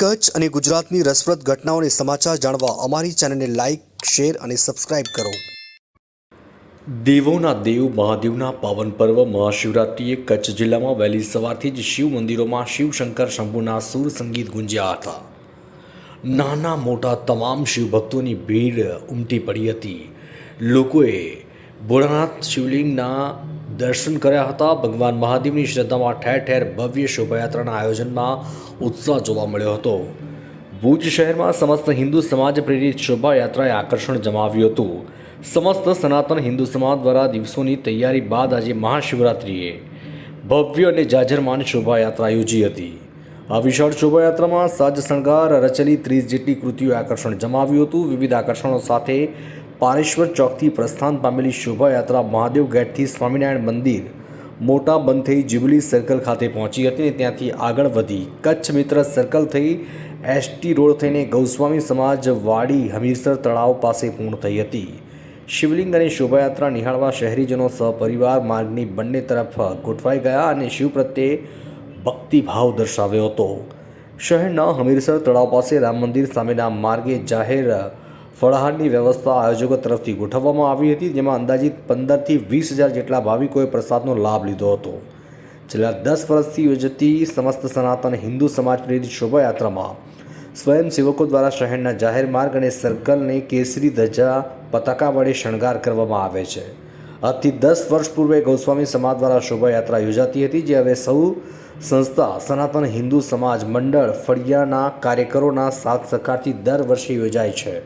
કચ્છ અને ગુજરાતની રસપ્રદ ઘટનાઓને સમાચાર જાણવા અમારી ચેનલને લાઇક, શેર અને સબસ્ક્રાઇબ કરો. દેવોના દેવ મહાદેવના પાવન પર્વ મહાશિવરાત્રિએ કચ્છ જિલ્લામાં વહેલી સવારથી જ શિવ મંદિરોમાં શિવશંકર શંભુના સુર સંગીત ગુંજ્યા હતા. નાના મોટા તમામ શિવભક્તોની ભીડ ઉમટી પડી હતી. લોકોએ ભોળાનાથ શિવલિંગના દર્શન કર્યા હતા. ભગવાન મહાદેવની શ્રદ્ધામાં ઠેર ઠેર ભવ્ય શોભાયાત્રાના આયોજનમાં ઉત્સાહ જોવા મળ્યો હતો. ભુજ શહેરમાં સમસ્ત હિન્દુ સમાજ પ્રેરિત શોભાયાત્રાએ આકર્ષણ જમાવ્યું હતું. સમસ્ત સનાતન હિન્દુ સમાજ દ્વારા દિવસોની તૈયારી બાદ આજે મહાશિવરાત્રિએ ભવ્ય અને જાજરમાન શોભાયાત્રા યોજી હતી. આ વિશાળ શોભાયાત્રામાં સાજ શણગાર, રચેલી ત્રીસ જેટલી કૃતિઓએ આકર્ષણ જમાવ્યું હતું. વિવિધ આકર્ષણો સાથે પારેશ્વર ચોકથી પ્રસ્થાન પામેલી શોભાયાત્રા મહાદેવ ગેટથી સ્વામિનારાયણ મંદિર મોટા બંધ થઈ જ્યુબિલી સર્કલ ખાતે પહોંચી હતી અને ત્યાંથી આગળ વધી કચ્છ મિત્ર સર્કલ થઈ એસટી રોડ થઈને ગૌસ્વામી સમાજ વાડી હમીરસર તળાવ પાસે પૂર્ણ થઈ હતી. શિવલિંગ અને શોભાયાત્રા નિહાળવા શહેરીજનો સહપરિવાર માર્ગની બંને તરફ ગોઠવાઈ ગયા અને શિવ પ્રત્યે ભક્તિભાવ દર્શાવ્યો હતો. શહેરના હમીરસર તળાવ પાસે રામ મંદિર સામેના માર્ગે જાહેર ફળાહારની વ્યવસ્થા આયોજકો તરફથી ગોઠવવામાં આવી હતી, જેમાં અંદાજિત પંદરથી વીસ હજાર જેટલા ભાવિકોએ પ્રસાદનો લાભ લીધો હતો. છેલ્લા દસ વર્ષથી યોજતી સમસ્ત સનાતન હિન્દુ સમાજ પ્રેરિત શોભાયાત્રામાં સ્વયંસેવકો દ્વારા શહેરના જાહેર માર્ગ અને સર્કલને કેસરી ધજા પતાકા વડે શણગાર કરવામાં આવે છે. આજથી દસ વર્ષ પૂર્વે ગૌસ્વામી સમાજ દ્વારા શોભાયાત્રા યોજાતી હતી, જે હવે સૌ સંસ્થા, સનાતન હિન્દુ સમાજ મંડળ, ફળિયાના કાર્યકરોના સાથ સહકારથી દર વર્ષે યોજાય છે.